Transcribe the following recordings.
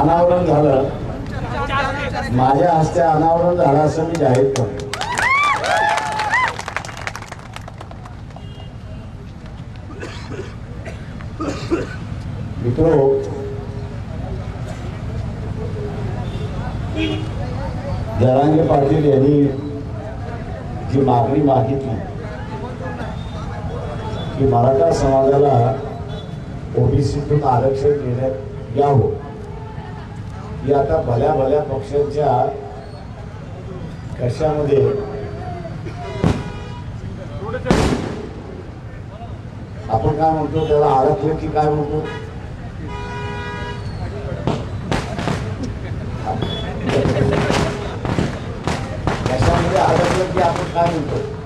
अनावरण झालं. माझ्या हस्ते अनावरण झालं असं मी जाहीर करतो. मित्र जरांगे पाटील यांनी जी मागणी मागितली की मराठा समाजाला ओबीसीतून आरक्षण देण्यात यावं. ही आता भल्या भल्या पक्षांच्या कशामध्ये? आपण काय म्हणतो त्याला अडकलं की काय म्हणतो? कशामध्ये अडकलं की आपण काय म्हणतो?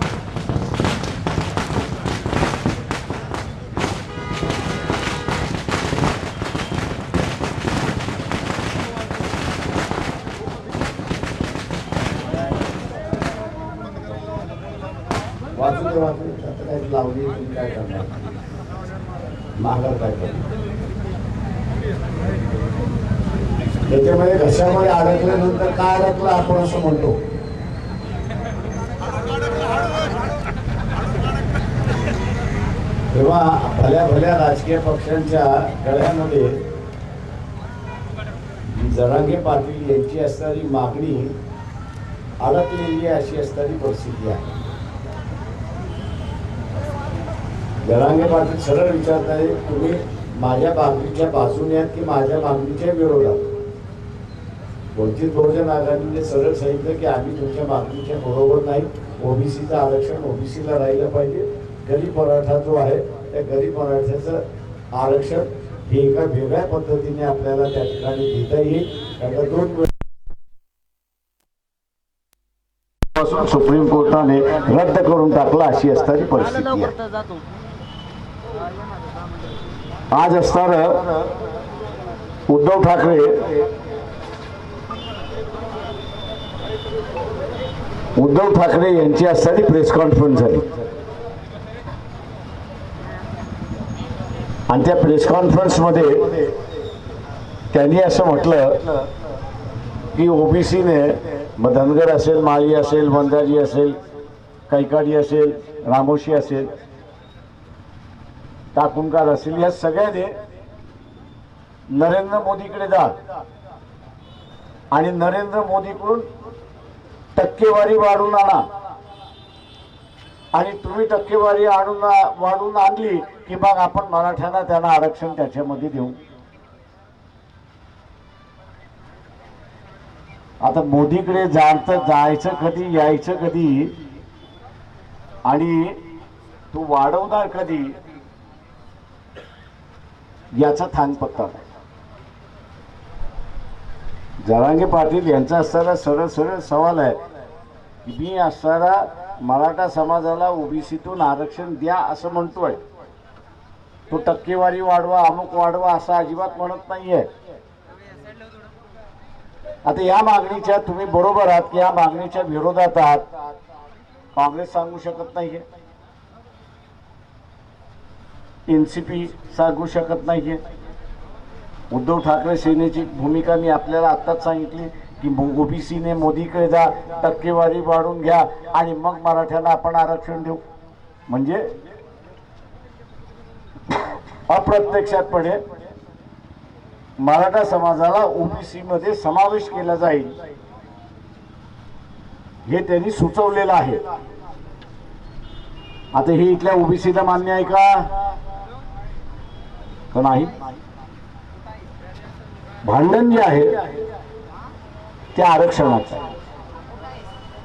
वाचू दे वाचू आता काय लावली तुम्ही काय करणार माघार काय करणार त्याच्यामध्ये घशामध्ये अडकल्यानंतर काय अडकलं आपण असं म्हणतो तेव्हा भल्या भल्या राजकीय पक्षांच्या गळ्यामध्ये जरांगे पाटील यांची असणारी मागणी अडकलेली आहे अशी असणारी परिस्थिती आहे. जरांगे पाटील सरळ विचारताय तुम्ही माझ्या मागणीच्या बाजूने आहात की माझ्या मागणीच्या विरोधात? वंचित बहुजन आघाडीने सरळ सांगितलं की आम्ही तुमच्या मागणीच्या बरोबर नाही. ओबीसीचं आरक्षण ओबीसीला राहिलं पाहिजे. गरीब मराठा जो आहे त्या गरीब मराठ्याचं आरक्षण हे एका वेगळ्या पद्धतीने आपल्याला त्या ठिकाणी घेता येईल. कारण दोन सुप्रीम कोर्टाने रद्द करून टाकला अशी असणारी परिस्थिती आहे. आज असणार उद्धव ठाकरे उद्धव ठाकरे यांची असताना प्रेस कॉन्फरन्स झाली. आणि त्या प्रेस कॉन्फरन्समध्ये त्यांनी असं म्हटलं की ओबीसीने मग धनगर असेल माळी असेल वंजारी असेल कैकाडी असेल रामोशी असेल टाकुंकार असेल या सगळ्याने नरेंद्र मोदीकडे जा. आणि नरेंद्र मोदीकडून टक्केवारी वाढून आणा. आणि तुम्ही टक्केवारी आणून वाढून आणली की मग आपण मराठ्यांना त्यांना आरक्षण त्याच्यामध्ये देऊ. आता मोदीकडे जाणतं जायचं कधी यायचं कधी? आणि तू वाढवणार कधी? याचा थांग पत्ता जरांगे पाटील यांचा असताना सरळ सरळ सवाल आहे. की मी असणारा मराठा समाजाला ओबीसीतून आरक्षण द्या असं म्हणतोय. तो टक्केवारी वाढवा अमुक वाढवा असं अजिबात म्हणत नाहीये. आता या मागणीच्या तुम्ही बरोबर आहात की या मागणीच्या विरोधात आहात? काँग्रेस सांगू शकत नाहीये. एन सी पी सांगू शकत नाहीये. उद्धव ठाकरे सेनेची भूमिका मी आपल्याला आत्ताच सांगितली की ओबीसीने मोदीकडे जा टक्केवारी वाढून घ्या आणि मग मराठ्याला आपण आरक्षण देऊ. म्हणजे अप्रत्यक्षातपणे मराठा समाजाला ओबीसी मध्ये समावेश केला जाईल. हे त्यांनी सुचवलेलं आहे. आता हे इथल्या ओबीसीला मान्य आहे का? का नाही. भांडण जे आहे ते आरक्षणाचं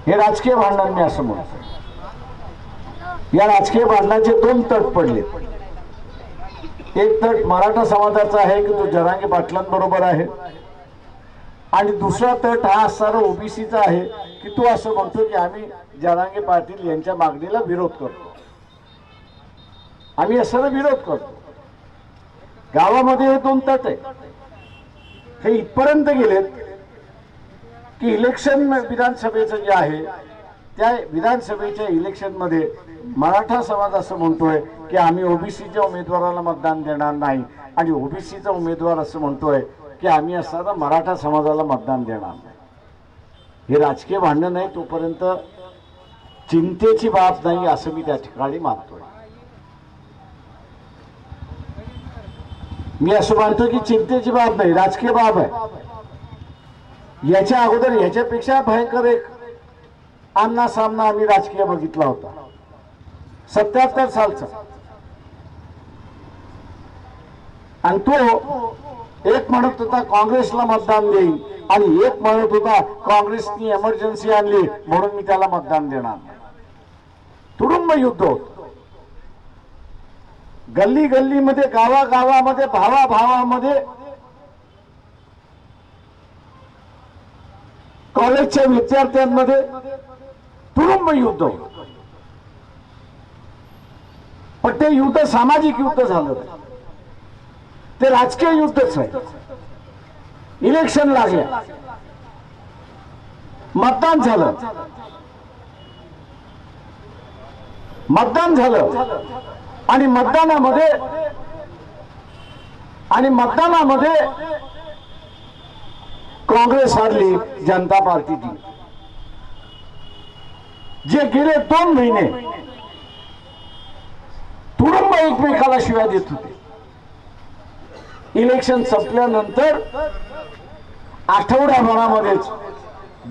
हे राजकीय भांडण मी असं म्हणतो. या राजकीय भांडणाचे दोन तट पडले. एक तट मराठा समाजाचा आहे की तो जरांगे पाटलांबरोबर आहे. आणि दुसरा तट हा असणारा ओबीसीचा आहे की तो असं म्हणतो की आम्ही जरांगे पाटील यांच्या मागणीला विरोध करतो. आम्ही असं विरोध करतो. गावामध्ये दोन तट आहे हे इथपर्यंत गेलेत की इलेक्शन विधानसभेचं जे आहे त्या विधानसभेच्या इलेक्शनमध्ये मराठा समाज असं म्हणतोय की आम्ही ओबीसीच्या उमेदवाराला मतदान देणार नाही आणि ओबीसीचा उमेदवार असं म्हणतोय की आम्ही असताना मराठा समाजाला मतदान देणार नाही. हे राजकीय भांडण नाही तोपर्यंत चिंतेची बाब नाही असं मी त्या ठिकाणी मानतोय. मी असं मानतो की चिंतेची बाब नाही राजकीय बाब आहे. याच्या अगोदर याच्यापेक्षा भयंकर एक आमना सामना आम्ही राजकीय बघितला होता. सत्याहत्तर सालचा. आणि तो एक म्हणत होता काँग्रेसला मतदान देईल आणि एक म्हणत होता काँग्रेसनी एमर्जन्सी आणली म्हणून मी त्याला मतदान देणार तुडुंब युद्ध होतं. गल्ली गल्लीमध्ये गावागावामध्ये भावाभावामध्ये कॉलेजच्या विद्यार्थ्यांमध्ये तुडुंब युद्ध पण ते युद्ध सामाजिक युद्ध झालं ते राजकीय युद्धच आहे इलेक्शन लागले. मतदान झालं. मतदान झालं. आणि मतदानामध्ये आणि मतदानामध्ये काँग्रेस हारली जनता पार्टी जे गेले दोन महिने तुडुंब एकमेकाला शिव्या देत होते. इलेक्शन संपल्यानंतर आठवड्याभरामध्येच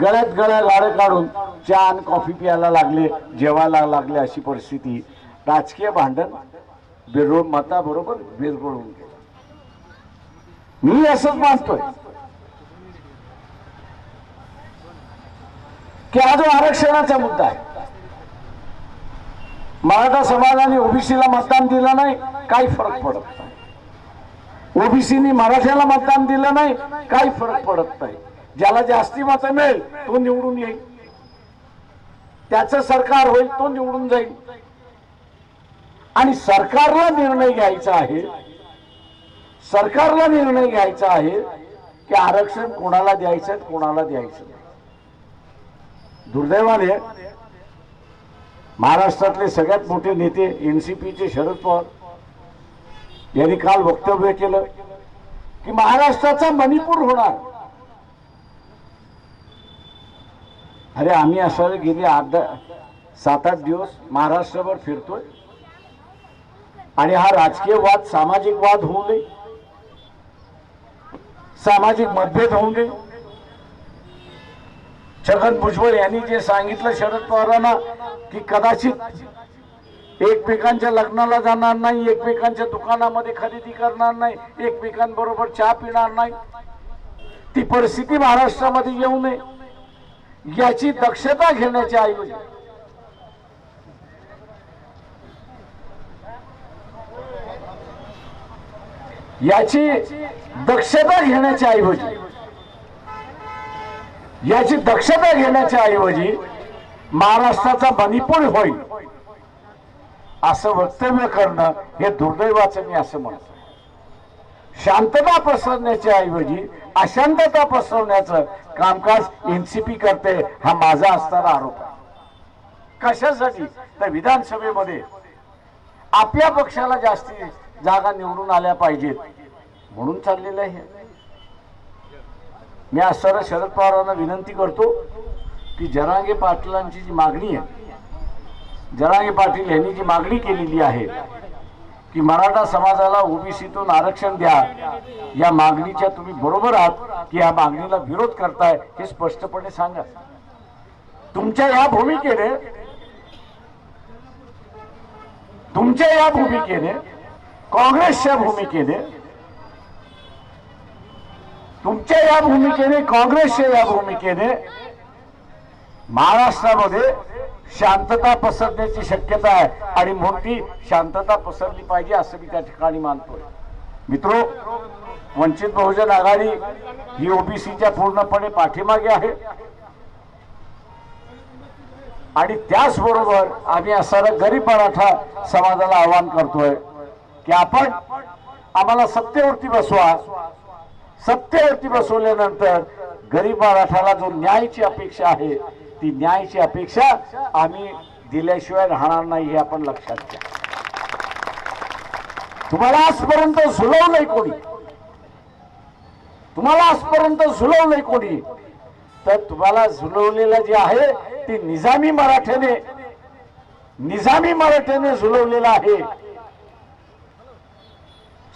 गळ्यात गळ्या गाडं काढून चहा आणि कॉफी प्यायला लागले जेवायला लागले अशी परिस्थिती राजकीय भांडण बिरळ मताबरोबर बिरगळून गेलं. मी असंच मानतोय. की हा जो आरक्षणाचा मुद्दा आहे मराठा समाजाने ओबीसीला मतदान दिलं नाही काही फरक पडत नाही. ओबीसीनी मराठ्याला मतदान दिलं नाही काही फरक पडत नाही. ज्याला जास्ती मतं मिळेल तो निवडून येईल. त्याचं सरकार होईल तो निवडून जाईल. आणि सरकारला निर्णय घ्यायचा आहे सरकारला निर्णय घ्यायचा आहे की आरक्षण कोणाला द्यायचं कोणाला द्यायचं दुर्दैवाने महाराष्ट्रातले सगळ्यात मोठे नेते एनसीपीचे शरद पवार यांनी काल वक्तव्य केलं की महाराष्ट्राचा मणिपूर होणार. अरे आम्ही असं गेली आठ सात आठ दिवस महाराष्ट्रभर फिरतोय. आणि हा राजकीय वाद सामाजिक वाद होऊ नये. सामाजिक मतभेद होऊ नये. छगन भुजबळ यांनी जे सांगितलं शरद पवारांना की कदाचित एकमेकांच्या लग्नाला जाणार नाही एकमेकांच्या दुकानामध्ये खरेदी करणार नाही एकमेकांबरोबर चहा पिणार नाही. ती परिस्थिती महाराष्ट्रामध्ये येऊ नये. याची दक्षता घेण्याच्या ऐवजी याची दक्षता घेण्याच्या ऐवजी याची दक्षता घेण्याच्या ऐवजी महाराष्ट्राचा मणिपूर होईल असं वक्तव्य करणं हे दुर्दैवाचं मी असं म्हणतो. शांतता पसरण्याच्या ऐवजी अशांतता पसरवण्याचं कामकाज एनसीपी करते हा माझा असणारा आरोप आहे. कशासाठी? तर विधानसभेमध्ये आपल्या पक्षाला जास्ती जागा निवडून आल्या पाहिजेत. म्हणून चाललेलं आहे. मी सर शरद पवारांना विनंती करतो की जरांगे पाटलांची जी मागणी आहे जरांगे पाटील यांनी जी मागणी केलेली आहे की मराठा समाजाला ओबीसीतून आरक्षण द्या. या मागणीच्या तुम्ही बरोबर आहात की या मागणीला विरोध करताय हे स्पष्टपणे सांगा. तुमच्या या भूमिकेने तुमच्या या भूमिकेने काँग्रेसच्या भूमिकेने तुमच्या या भूमिकेने काँग्रेसच्या या भूमिकेने महाराष्ट्रामध्ये शांतता पसरण्याची शक्यता आहे. आणि म्हणून ती शांतता पसरली पाहिजे असं मी त्या ठिकाणी मानतोय. मित्रो वंचित बहुजन आघाडी ही ओबीसीच्या पूर्णपणे पाठीमागे आहे. आणि त्याचबरोबर आम्ही असा गरीब मराठा समाजाला आवाहन करतोय की आपण आम्हाला सत्तेवरती बसवा. सत्तेवरती बसवल्यानंतर गरीब मराठाला जो न्यायाची अपेक्षा आहे ती न्यायाची अपेक्षा आम्ही दिल्याशिवाय राहणार नाही हे आपण लक्षात घ्या. तुम्हाला आजपर्यंत झुलवलंय कोणी? तुम्हाला आजपर्यंत झुलवलंय कोणी? तर तुम्हाला झुलवलेलं जे आहे ते निजामी मराठ्याने निजामी मराठ्याने झुलवलेलं आहे.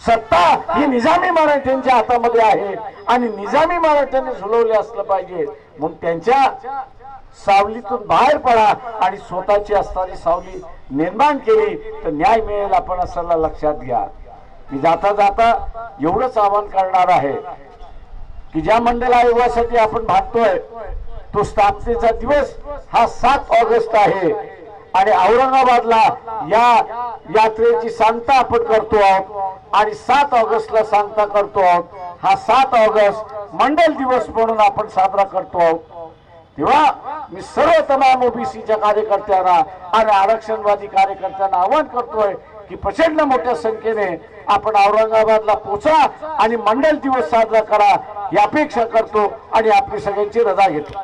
सत्ता ही निजामी मराठ्यांच्या हातामध्ये आहे. आणि निजामी मराठ्यांनी झुलवले असलं पाहिजे. मग त्यांच्या सावलीतून बाहेर पडा आणि स्वतःची असणारी सावली निर्माण केली तर न्याय मिळेल आपण असं लक्षात घ्या. मी जाता जाता एवढंच आवाहन करणार आहे की ज्या मंडल आयोगासाठी आपण भागतोय तो स्थापनेचा दिवस हा सात ऑगस्ट आहे. आणि औरंगाबादला या यात्रेची सांगता आपण करतो आहोत. आणि सात ऑगस्टला सांगता करतो आहोत. हा सात ऑगस्ट मंडल दिवस म्हणून आपण साजरा करतो आहोत. तेव्हा मी सर्व तमाम ओबीसीच्या कार्यकर्त्यांना आणि आरक्षणवादी कार्यकर्त्यांना आवाहन करतोय की प्रचंड मोठ्या संख्येने आपण औरंगाबादला पोचा आणि मंडल दिवस साजरा करा ही अपेक्षा करतो आणि आपली सगळ्यांची रजा घेतो.